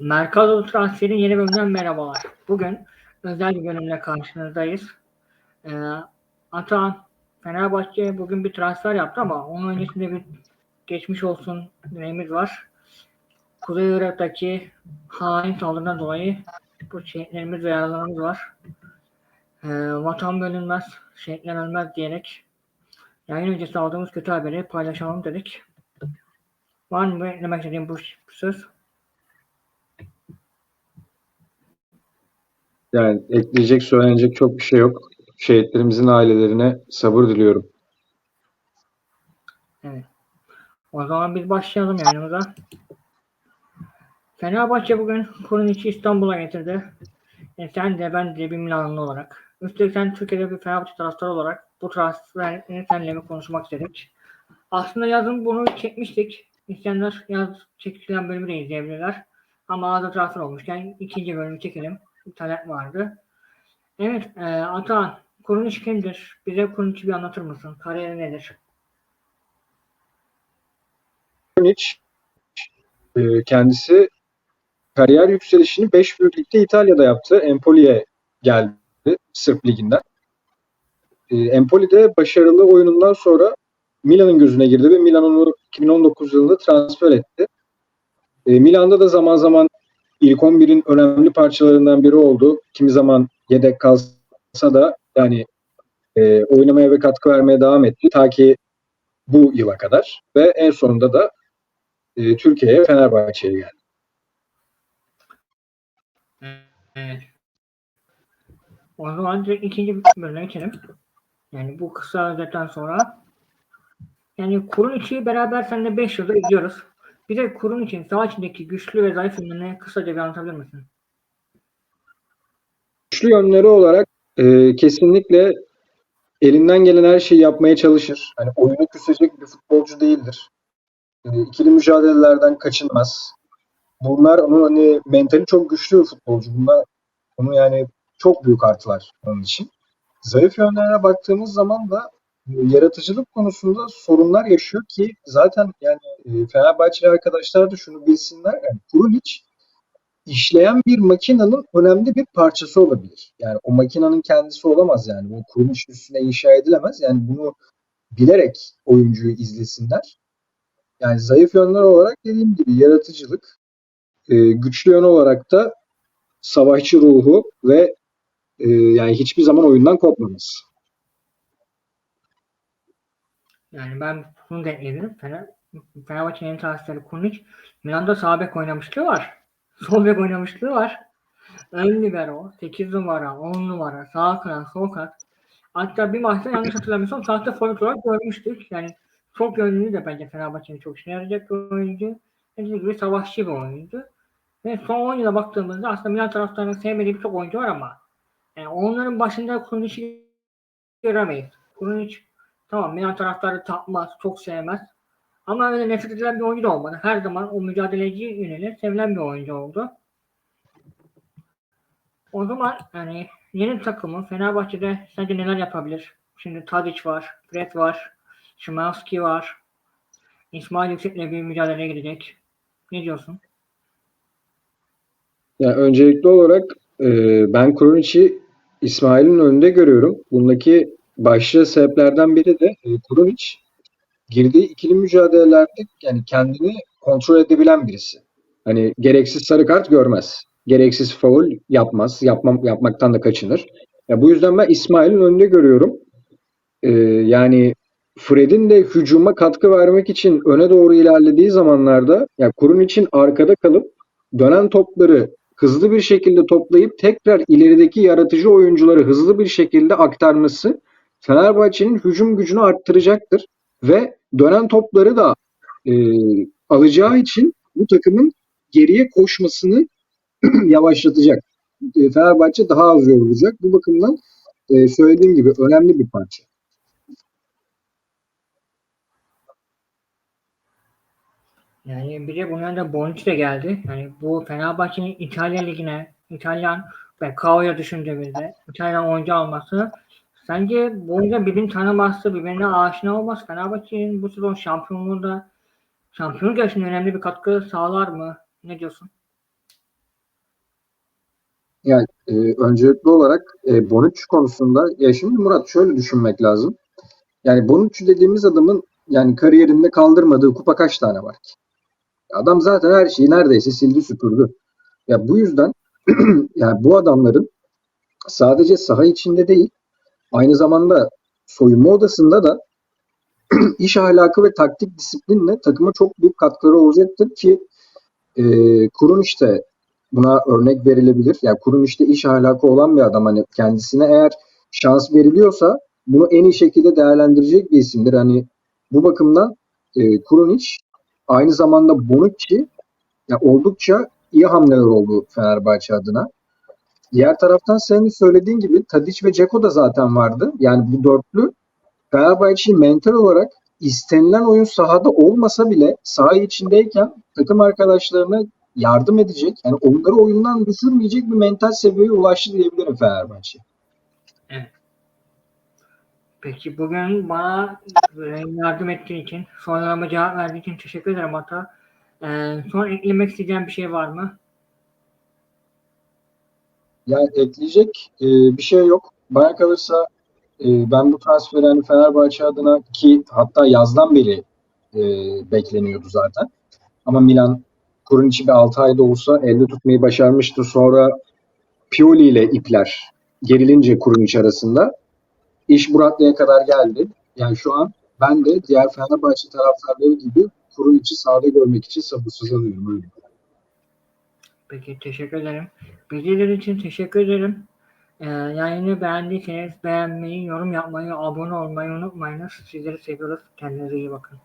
Merkado Transfer'in yeni bölümünden merhabalar. Bugün özel bir bölümle karşınızdayız. Ee, Atan Fenerbahçe bugün bir transfer yaptı ama onun öncesinde bir geçmiş olsun dileğimiz var. Kuzey Irak'taki hain saldırıdan dolayı bu şehitlerimiz ve yaralarımız var. Ee, vatan bölünmez, şehitler ölmez diyerek yayın öncesi aldığımız kötü haberi paylaşalım dedik. Var mı eklemek istediğim bu söz? Yani ekleyecek, söylenecek çok bir şey yok. Şehitlerimizin ailelerine sabır diliyorum. Evet. O zaman biz başlayalım yayınımıza. Fenerbahçe bugün Kuruniç'i İstanbul'a getirdi. E sen de ben de bir Milanlı olarak. Üstelik sen Türkiye'de bir Fenerbahçe taraftarı olarak bu transferini seninle bir konuşmak istedik. Aslında yazın bunu çekmiştik. İsteyenler yaz çekilen bölümü de izleyebilirler. Ama ağzı transfer olmuşken ikinci bölümü çekelim. Bir talep vardı. Evet, e, Atahan, Kuruniç kimdir? Bize Kuruniç'i bir anlatır mısın? Kariyeri nedir? Krunic e, kendisi kariyer yükselişini 5 büyük ligde İtalya'da yaptı. Empoli'ye geldi Sırp liginden. E, Empoli'de başarılı oyunundan sonra Milan'ın gözüne girdi ve Milan onu 2019 yılında transfer etti. E, Milan'da da zaman zaman ilk 11'in önemli parçalarından biri oldu. Kimi zaman yedek kalsa da yani e, oynamaya ve katkı vermeye devam etti. Ta ki bu yıla kadar ve en sonunda da e, Türkiye'ye Fenerbahçe'ye geldi. Evet. O zaman ikinci bölüme geçelim. Yani bu kısa özetten sonra yani kurun içi beraber seninle 5 yılda izliyoruz. Bir de kurun için sağ içindeki güçlü ve zayıf yönlerini kısaca bir anlatabilir misin? Güçlü yönleri olarak e, kesinlikle elinden gelen her şeyi yapmaya çalışır. Hani oyunu küsecek bir futbolcu değildir. E, ikili mücadelelerden kaçınmaz. Bunlar onun hani mentali çok güçlü bir futbolcu. Bunlar onu yani çok büyük artılar onun için. Zayıf yönlerine baktığımız zaman da yaratıcılık konusunda sorunlar yaşıyor ki zaten yani e, Fenerbahçeli arkadaşlar da şunu bilsinler. Yani Kurunic işleyen bir makinenin önemli bir parçası olabilir. Yani o makinenin kendisi olamaz yani. Bu kuruluş üstüne inşa edilemez. Yani bunu bilerek oyuncuyu izlesinler. Yani zayıf yönler olarak dediğim gibi yaratıcılık, e, güçlü yön olarak da savaşçı ruhu ve e, yani hiçbir zaman oyundan kopmaması. Yani ben bunu da ekledim. Fener, Fenerbahçe'nin transferi Kurniç. Milan'da sağ bek oynamışlığı var. Sol bek oynamışlığı var. Ön libero, 8 numara, 10 numara, sağ kanat, sol kanat. Hatta bir maçta yanlış hatırlamıyorsam sahte forvet olarak görmüştük. Yani çok yönlü de bence Fenerbahçe'nin çok işine yarayacak bir oyuncu. Dediğim gibi savaşçı bir oyuncu. Ve son 10 yıla baktığımızda aslında Milan taraftarının sevmediği birçok oyuncu var ama yani onların başında Kurniç'i göremeyiz. Kurniç tamam Milan taraftarı tapmaz, çok sevmez. Ama öyle nefret edilen bir oyuncu da olmadı. Her zaman o mücadeleci yönüyle sevilen bir oyuncu oldu. O zaman yani yeni takımı Fenerbahçe'de sence neler yapabilir? Şimdi Tadic var, Fred var, Şimanski var. İsmail Yüksek'le bir mücadeleye girecek. Ne diyorsun? Yani öncelikli olarak e, ben Krunic'i İsmail'in önünde görüyorum. Bundaki başlıca sebeplerden biri de e, Krunic girdiği ikili mücadelelerde yani kendini kontrol edebilen birisi. Hani gereksiz sarı kart görmez. Gereksiz faul yapmaz. Yapmam, yapmaktan da kaçınır. Ya bu yüzden ben İsmail'in önünde görüyorum. Ee, yani Fred'in de hücuma katkı vermek için öne doğru ilerlediği zamanlarda ya Kurun için arkada kalıp dönen topları hızlı bir şekilde toplayıp tekrar ilerideki yaratıcı oyuncuları hızlı bir şekilde aktarması Fenerbahçe'nin hücum gücünü arttıracaktır ve dönen topları da e, alacağı için bu takımın geriye koşmasını yavaşlatacak. E, Fenerbahçe daha az yorulacak. Bu bakımdan e, söylediğim gibi önemli bir parça. Yani bir de bunun yanında Bonucci de geldi. Yani bu Fenerbahçe'nin İtalya Ligi'ne, İtalyan ve Kao'ya düşündüğümüzde İtalyan oyuncu alması sence bu oyuncu birbirini tanıması, birbirine aşina olması Fenerbahçe'nin bu sezon şampiyonluğunda şampiyonluk yarışında önemli bir katkı sağlar mı? Ne diyorsun? Yani e, öncelikli olarak e, Bonucci konusunda ya şimdi Murat şöyle düşünmek lazım. Yani Bonucci dediğimiz adamın yani kariyerinde kaldırmadığı kupa kaç tane var ki? Adam zaten her şeyi neredeyse sildi süpürdü. Ya bu yüzden yani bu adamların sadece saha içinde değil aynı zamanda soyunma odasında da iş ahlakı ve taktik disiplinle takıma çok büyük katkıları olacaktır ki e, Kurun işte buna örnek verilebilir. Yani Kurun işte iş ahlakı olan bir adam. Hani kendisine eğer şans veriliyorsa bunu en iyi şekilde değerlendirecek bir isimdir. Hani bu bakımdan e, Kurunic aynı zamanda Bonucci ya oldukça iyi hamleler oldu Fenerbahçe adına. Diğer taraftan senin söylediğin gibi Tadic ve Ceko da zaten vardı. Yani bu dörtlü Fenerbahçe'yi mental olarak istenilen oyun sahada olmasa bile saha içindeyken takım arkadaşlarına yardım edecek, yani onları oyundan düşürmeyecek bir mental seviyeye ulaştı diyebilirim Fenerbahçe. Peki bugün bana e, yardım ettiğin için, sorularıma cevap verdiğin için teşekkür ederim Ata. Ee, son eklemek isteyeceğim bir şey var mı? Yani ekleyecek e, bir şey yok. Bana kalırsa e, ben bu transferi hani Fenerbahçe adına ki hatta yazdan beri e, bekleniyordu zaten. Ama Milan Kurunic'i bir 6 ayda olsa elde tutmayı başarmıştı. Sonra Pioli ile ipler gerilince Kurunic arasında iş bu raddeye kadar geldi. Yani şu an ben de diğer Fenerbahçe taraftarları gibi Kurunic'i sahada görmek için sabırsızlanıyorum. Öyle. Peki teşekkür ederim. Bilgiler için teşekkür ederim. Ee, yayını beğendiyseniz beğenmeyi, yorum yapmayı, abone olmayı unutmayınız. Sizleri seviyoruz. Kendinize iyi bakın.